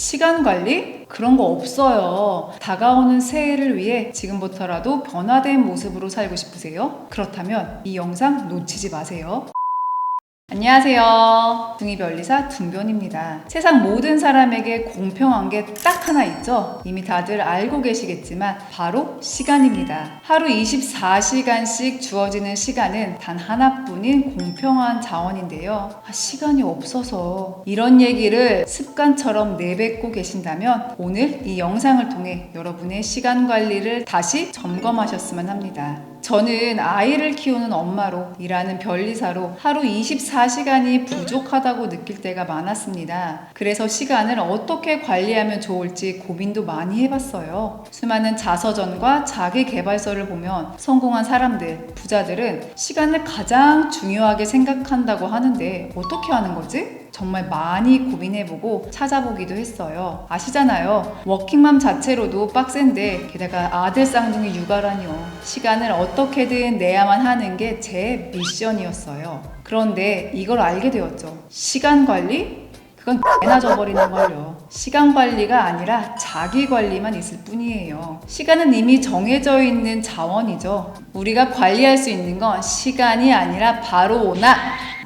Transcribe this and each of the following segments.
시간 관리? 그런 거 없어요. 다가오는 새해를 위해 지금부터라도 변화된 모습으로 살고 싶으세요? 그렇다면 이 영상 놓치지 마세요. 안녕하세요. 둥이별리사 둥변입니다. 세상 모든 사람에게 공평한 게 딱 하나 있죠? 이미 다들 알고 계시겠지만 바로 시간입니다. 하루 24시간씩 주어지는 시간은 단 하나뿐인 공평한 자원인데요. 아, 시간이 없어서 이런 얘기를 습관처럼 내뱉고 계신다면 오늘 이 영상을 통해 여러분의 시간 관리를 다시 점검하셨으면 합니다. 저는 아이를 키우는 엄마로 일하는 변리사로 하루 24시간이 부족하다고 느낄 때가 많았습니다. 그래서 시간을 어떻게 관리하면 좋을지 고민도 많이 해봤어요. 수많은 자서전과 자기 개발서를 보면 성공한 사람들, 부자들은 시간을 가장 중요하게 생각한다고 하는데 어떻게 하는 거지? 정말 많이 고민해보고 찾아보기도 했어요. 아시잖아요. 워킹맘 자체로도 빡센데 게다가 아들 쌍둥이 육아라니요. 시간을 어떻게든 내야만 하는 게 제 미션이었어요. 그런데 이걸 알게 되었죠. 시간 관리? 그건 개나 져버리는 걸요. 시간 관리가 아니라 자기 관리만 있을 뿐이에요. 시간은 이미 정해져 있는 자원이죠. 우리가 관리할 수 있는 건 시간이 아니라 바로 나,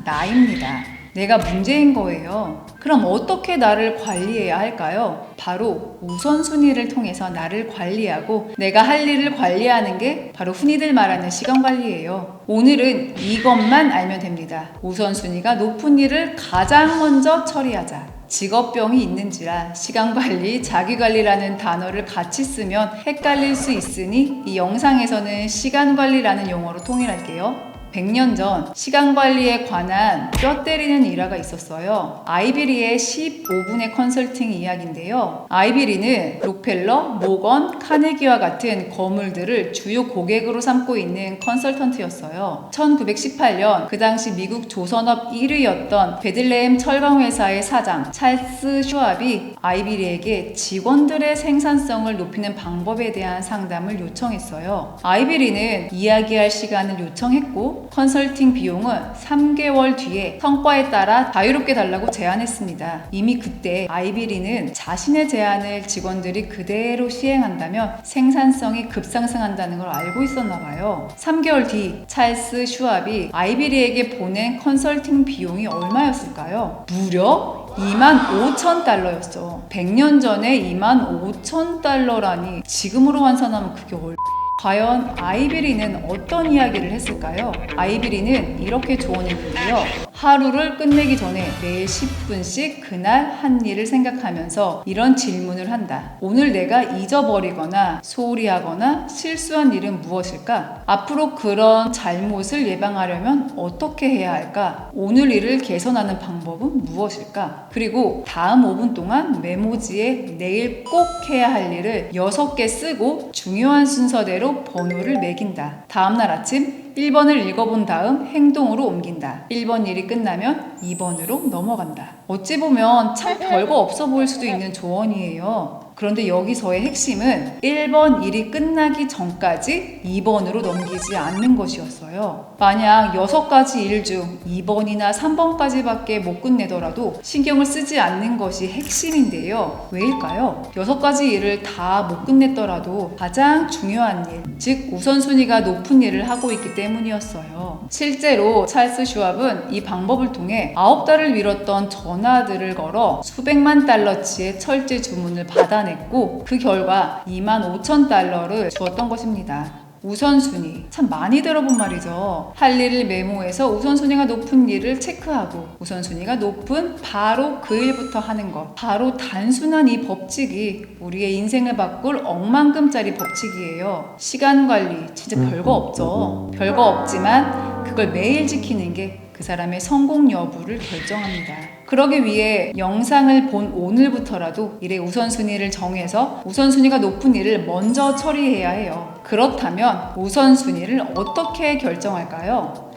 나입니다. 내가 문제인 거예요. 그럼 어떻게 나를 관리해야 할까요? 바로 우선순위를 통해서 나를 관리하고 내가 할 일을 관리하는 게 바로 흔히들 말하는 시간 관리예요. 오늘은 이것만 알면 됩니다. 우선순위가 높은 일을 가장 먼저 처리하자. 직업병이 있는지라 시간 관리, 자기 관리라는 단어를 같이 쓰면 헷갈릴 수 있으니 이 영상에서는 시간 관리라는 용어로 통일할게요. 100년 전 시간 관리에 관한 뼈 때리는 일화가 있었어요. 아이비리의 15분의 컨설팅 이야기인데요. 아이비리는 록펠러, 모건, 카네기와 같은 거물들을 주요 고객으로 삼고 있는 컨설턴트였어요. 1918년 그 당시 미국 조선업 1위였던 베들레헴 철강회사의 사장 찰스 슈압이 아이비리에게 직원들의 생산성을 높이는 방법에 대한 상담을 요청했어요. 아이비리는 이야기할 시간을 요청했고 컨설팅 비용은 3개월 뒤에 성과에 따라 자유롭게 달라고 제안했습니다. 이미 그때 아이비리는 자신의 제안을 직원들이 그대로 시행한다면 생산성이 급상승한다는 걸 알고 있었나 봐요. 3개월 뒤 찰스 슈압이 아이비리에게 보낸 컨설팅 비용이 얼마였을까요? 무려 2만 5천 달러였어. 100년 전에 2만 5천 달러라니 지금으로 환산하면 그게 얼... 과연 아이비리는 어떤 이야기를 했을까요? 아이비리는 이렇게 조언했는데요. 하루를 끝내기 전에 매일 10분씩 그날 한 일을 생각하면서 이런 질문을 한다. 오늘 내가 잊어버리거나 소홀히 하거나 실수한 일은 무엇일까? 앞으로 그런 잘못을 예방하려면 어떻게 해야 할까? 오늘 일을 개선하는 방법은 무엇일까? 그리고 다음 5분 동안 메모지에 내일 꼭 해야 할 일을 6개 쓰고 중요한 순서대로 번호를 매긴다. 다음날 아침 1번을 읽어본 다음 행동으로 옮긴다. 1번 일이 끝나면 2번으로 넘어간다. 어찌 보면 참 별거 없어 보일 수도 있는 조언이에요. 그런데 여기서의 핵심은 1번 일이 끝나기 전까지 2번으로 넘기지 않는 것이었어요. 만약 6가지 일 중 2번이나 3번까지밖에 못 끝내더라도 신경을 쓰지 않는 것이 핵심인데요. 왜일까요? 6가지 일을 다 못 끝냈더라도 가장 중요한 일, 즉 우선순위가 높은 일을 하고 있기 때문이었어요. 실제로 찰스 슈압은 이 방법을 통해 9달을 미뤘던 전화들을 걸어 수백만 달러치의 철제 주문을 받 아냈고 그 결과 2만 5천 달러를 주었던 것입니다. 우선순위. 참 많이 들어본 말이죠. 할 일을 메모해서 우선순위가 높은 일을 체크하고 우선순위가 높은 바로 그 일부터 하는 것. 바로 단순한 이 법칙이 우리의 인생을 바꿀 억만금짜리 법칙이에요. 시간 관리. 진짜 별거 없죠. 별거 없지만 그걸 매일 지키는 게 그 사람의 성공 여부를 결정합니다. 그러기 위해 영상을 본 오늘부터라도 일의 우선순위를 정해서 우선순위가 높은 일을 먼저 처리해야 해요. 그렇다면 우선순위를 어떻게 결정할까요?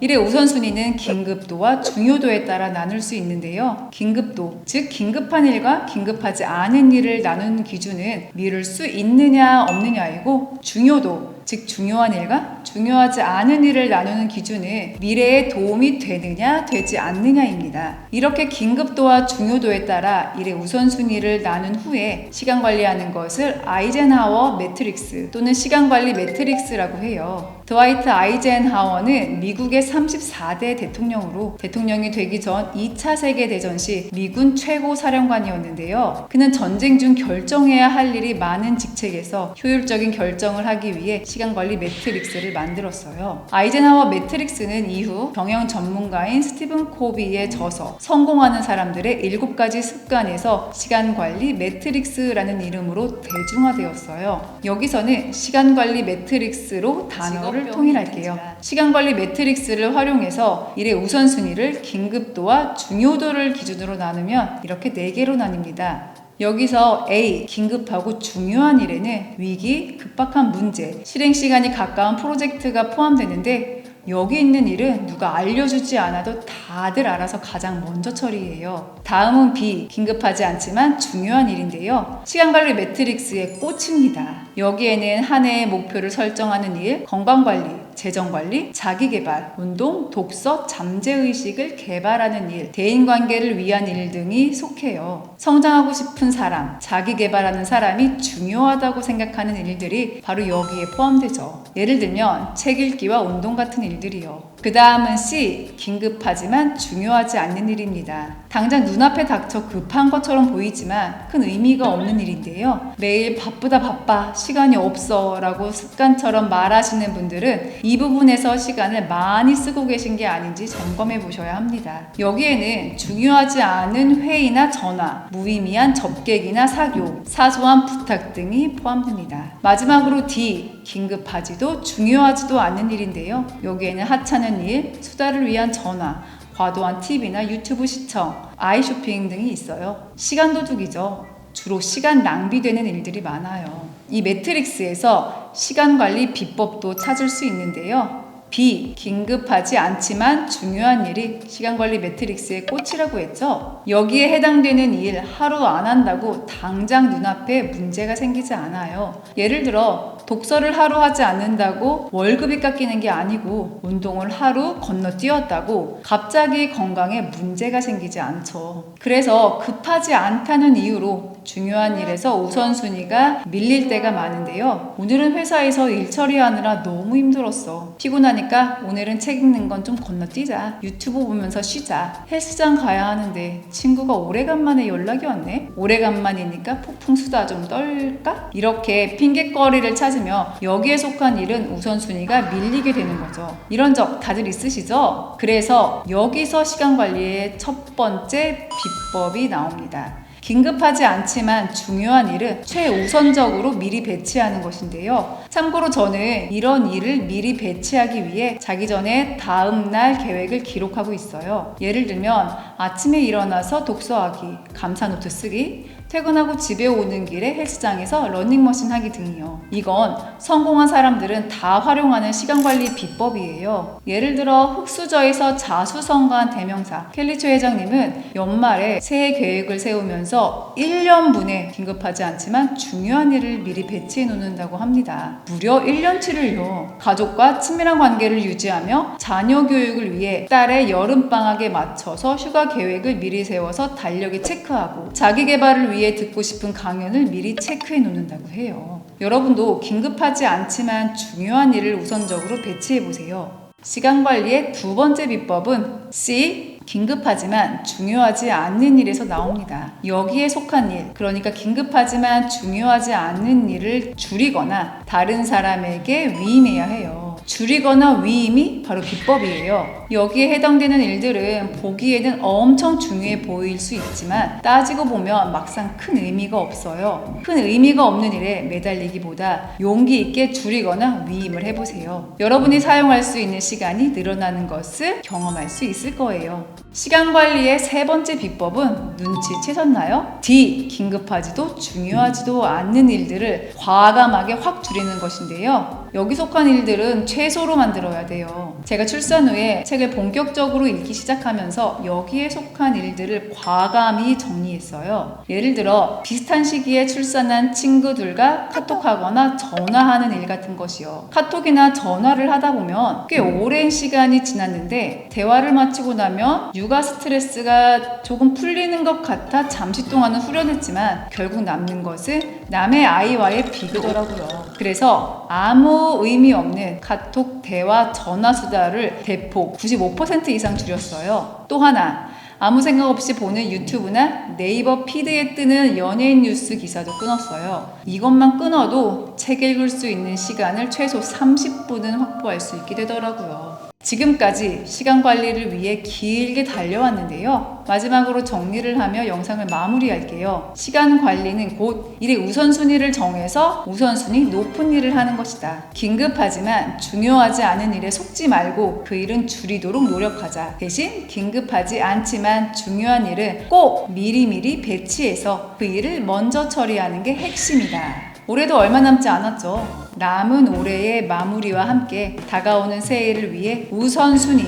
일의 우선순위는 긴급도와 중요도에 따라 나눌 수 있는데요. 긴급도, 즉 긴급한 일과 긴급하지 않은 일을 나누는 기준은 미룰 수 있느냐 없느냐이고 중요도, 즉 중요한 일과 중요하지 않은 일을 나누는 기준은 미래에 도움이 되느냐 되지 않느냐입니다. 이렇게 긴급도와 중요도에 따라 일의 우선순위를 나눈 후에 시간 관리하는 것을 아이젠하워 매트릭스 또는 시간 관리 매트릭스라고 해요. 드와이트 아이젠하워는 미국의 34대 대통령으로 대통령이 되기 전 2차 세계대전 시 미군 최고 사령관이었는데요. 그는 전쟁 중 결정해야 할 일이 많은 직책에서 효율적인 결정을 하기 위해 시간 관리 매트릭스를 만들었어요. 아이젠하워 매트릭스는 이후 경영 전문가인 스티븐 코비의 저서 성공하는 사람들의 7가지 습관에서 시간 관리 매트릭스라는 이름으로 대중화되었어요. 여기서는 시간 관리 매트릭스로 단어를 통일할게요. 시간 관리 매트릭스를 활용해서 일의 우선순위를 긴급도와 중요도를 기준으로 나누면 이렇게 네 개로 나뉩니다. 여기서 A 긴급하고 중요한 일에는 위기, 급박한 문제, 실행 시간이 가까운 프로젝트가 포함되는데 여기 있는 일은 누가 알려주지 않아도 다들 알아서 가장 먼저 처리해요. 다음은 B 긴급하지 않지만 중요한 일인데요. 시간 관리 매트릭스의 꽃입니다. 여기에는 한 해의 목표를 설정하는 일, 건강 관리, 재정 관리, 자기 개발, 운동, 독서, 잠재 의식을 개발하는 일, 대인 관계를 위한 일 등이 속해요. 성장하고 싶은 사람, 자기 개발하는 사람이 중요하다고 생각하는 일들이 바로 여기에 포함되죠. 예를 들면 책 읽기와 운동 같은 일들이요. 그 다음은 C, 긴급하지만 중요하지 않는 일입니다. 당장 눈앞에 닥쳐 급한 것처럼 보이지만 큰 의미가 없는 일인데요. 매일 바쁘다 바빠, 시간이 없어 라고 습관처럼 말하시는 분들은 이 부분에서 시간을 많이 쓰고 계신 게 아닌지 점검해 보셔야 합니다. 여기에는 중요하지 않은 회의나 전화, 무의미한 접객이나 사교, 사소한 부탁 등이 포함됩니다. 마지막으로 D, 긴급하지도 중요하지도 않은 일인데요. 여기에는 하찮은 일, 수다를 위한 전화, 과도한 TV나 유튜브 시청, 아이 쇼핑 등이 있어요. 시간 도둑이죠. 주로 시간 낭비되는 일들이 많아요. 이 매트릭스에서 시간 관리 비법도 찾을 수 있는데요. B. 긴급하지 않지만 중요한 일이 시간 관리 매트릭스의 꽃이라고 했죠. 여기에 해당되는 일 하루 안 한다고 당장 눈앞에 문제가 생기지 않아요. 예를 들어 독서를 하루 하지 않는다고 월급이 깎이는 게 아니고 운동을 하루 건너뛰었다고 갑자기 건강에 문제가 생기지 않죠. 그래서 급하지 않다는 이유로 중요한 일에서 우선순위가 밀릴 때가 많은데요. 오늘은 회사에서 일 처리하느라 너무 힘들었어. 피곤하니까 오늘은 책 읽는 건 좀 건너뛰자. 유튜브 보면서 쉬자. 헬스장 가야 하는데 친구가 오래간만에 연락이 왔네. 오래간만이니까 폭풍 수다 좀 떨까? 이렇게 핑계거리를 찾으며 여기에 속한 일은 우선순위가 밀리게 되는 거죠. 이런 적 다들 있으시죠? 그래서 여기서 시간 관리의 첫 번째 비법이 나옵니다. 긴급하지 않지만 중요한 일은 최우선적으로 미리 배치하는 것인데요. 참고로 저는 이런 일을 미리 배치하기 위해 자기 전에 다음 날 계획을 기록하고 있어요. 예를 들면 아침에 일어나서 독서하기, 감사 노트 쓰기, 퇴근하고 집에 오는 길에 헬스장에서 러닝머신 하기 등이요. 이건 성공한 사람들은 다 활용하는 시간 관리 비법이에요. 예를 들어 흑수저에서 자수성가한 대명사 켈리초 회장님은 연말에 새해 계획을 세우면서 1년분에 긴급하지 않지만 중요한 일을 미리 배치해 놓는다고 합니다. 무려 1년치를요. 가족과 친밀한 관계를 유지하며 자녀 교육을 위해 딸의 여름방학에 맞춰서 휴가 계획을 미리 세워서 달력에 체크하고 자기 개발을 위해 듣고 싶은 강연을 미리 체크해 놓는다고 해요. 여러분도 긴급하지 않지만 중요한 일을 우선적으로 배치해 보세요. 시간 관리의 두 번째 비법은 C. 긴급하지만 중요하지 않는 일에서 나옵니다. 여기에 속한 일, 그러니까 긴급하지만 중요하지 않는 일을 줄이거나 다른 사람에게 위임해야 해요. 줄이거나 위임이 바로 비법이에요. 여기에 해당되는 일들은 보기에는 엄청 중요해 보일 수 있지만 따지고 보면 막상 큰 의미가 없어요. 큰 의미가 없는 일에 매달리기보다 용기 있게 줄이거나 위임을 해보세요. 여러분이 사용할 수 있는 시간이 늘어나는 것을 경험할 수 있을 거예요. 시간 관리의 세 번째 비법은 눈치채셨나요? D. 긴급하지도 중요하지도 않는 일들을 과감하게 확 줄이는 것인데요. 여기 속한 일들은 최소로 만들어야 돼요. 제가 출산 후에 책을 본격적으로 읽기 시작하면서 여기에 속한 일들을 과감히 정리했어요. 예를 들어 비슷한 시기에 출산한 친구들과 카톡하거나 전화하는 일 같은 것이요. 카톡이나 전화를 하다 보면 꽤 오랜 시간이 지났는데 대화를 마치고 나면 육아 스트레스가 조금 풀리는 것 같아 잠시 동안은 후련했지만 결국 남는 것은 남의 아이와의 비교더라고요. 그래서 아무 의미 없는 카톡, 대화, 전화 수다를 대폭 95% 이상 줄였어요. 또 하나 아무 생각 없이 보는 유튜브나 네이버 피드에 뜨는 연예인 뉴스 기사도 끊었어요. 이것만 끊어도 책 읽을 수 있는 시간을 최소 30분은 확보할 수 있게 되더라고요. 지금까지 시간 관리를 위해 길게 달려왔는데요. 마지막으로 정리를 하며 영상을 마무리할게요. 시간 관리는 곧 일의 우선순위를 정해서 우선순위 높은 일을 하는 것이다. 긴급하지만 중요하지 않은 일에 속지 말고 그 일은 줄이도록 노력하자. 대신 긴급하지 않지만 중요한 일은 꼭 미리미리 배치해서 그 일을 먼저 처리하는 게 핵심이다. 올해도 얼마 남지 않았죠. 남은 올해의 마무리와 함께 다가오는 새해를 위해 우선순위,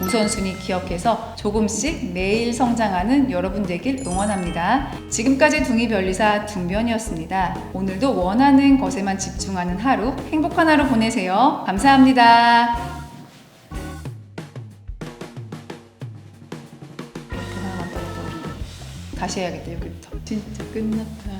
우선순위 기억해서 조금씩 매일 성장하는 여러분 되길 응원합니다. 지금까지 둥이 변리사 둥변이었습니다. 오늘도 원하는 것에만 집중하는 하루, 행복한 하루 보내세요. 감사합니다. 다시 해야겠다, 여기부터. 진짜 끝났다.